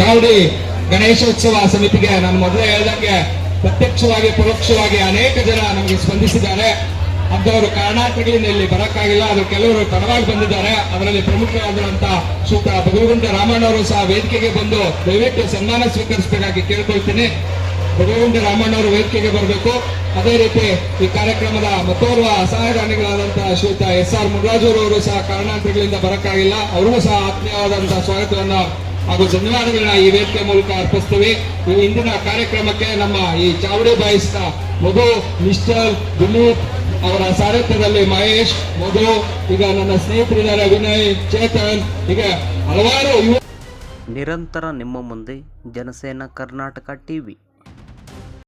ಚಾವಡಿ ಗಣೇಶೋತ್ಸವ ಸಮಿತಿಗೆ ನಾನು ಮೊದಲೇ ಹೇಳ್ದಂಗೆ ಪ್ರತ್ಯಕ್ಷವಾಗಿ, ಪರೋಕ್ಷವಾಗಿ ಅನೇಕ ಜನ ನಮಗೆ ಸ್ಪಂದಿಸಿದ್ದಾರೆ. ಅಂತವರು ಕಾರಣಾಂತರಗಳಿಂದ ಇಲ್ಲಿ ಬರಕ್ಕಾಗಿಲ್ಲ. ಅದು ಕೆಲವರು ತಡವಾಗಿ ಬಂದಿದ್ದಾರೆ. ಅದರಲ್ಲಿ ಪ್ರಮುಖರಾದಂತ ಶ್ರೀತ ಭಗವಂತ ರಾಮಣ್ಣವರು ಸಹ ವೇದಿಕೆಗೆ ಬಂದು ದಯವಿಟ್ಟು ಸನ್ಮಾನ ಸ್ವೀಕರಿಸಬೇಕಾಗಿ ಕೇಳ್ಕೊಳ್ತೀನಿ. ಭಗವಂತ ರಾಮಣ್ಣವರು ವೇದಿಕೆಗೆ ಬರಬೇಕು. ಅದೇ ರೀತಿ ಈ ಕಾರ್ಯಕ್ರಮದ ಮತ್ತೋರ್ವ ಸಹಾಯದಾನಿಗಳಾದಂತಹ ಶ್ರೀತ ಎಸ್ ಆರ್ ಮುರಾಜೂರವರು ಸಹ ಕಾರಣಾಂತರಗಳಿಂದ ಬರಕ್ಕಾಗಿಲ್ಲ. ಅವರಿಗೂ ಸಹ ಆತ್ಮೀಯವಾದಂತಹ ಸ್ವಾಗತವನ್ನ ಹಾಗೂ ಧನ್ಯವಾದಗಳನ್ನ ಈ ವೇದಿಕೆ ಮೂಲಕ ಅರ್ಪಿಸ್ತೀವಿ. ಇಂದಿನ ಕಾರ್ಯಕ್ರಮಕ್ಕೆ ನಮ್ಮ ಈ ಚಾವಡಿ ಬಾಯಿಸ್ತ ಮಧು ನಿಶ್ಚಲ್ ದಿಲೀಪ್ ಅವರ ಸಾರಥ್ಯದಲ್ಲಿ ಮಹೇಶ್, ಮಧು, ಈಗ ನನ್ನ ಸ್ನೇಹಿತರಿದ್ದಾರೆ ವಿನಯ್, ಚೇತನ್ ಈಗ ಹಲವಾರು ನಿರಂತರ ನಿಮ್ಮ ಮುಂದೆ ಜನಸೇನಾ ಕರ್ನಾಟಕ ಟಿವಿ.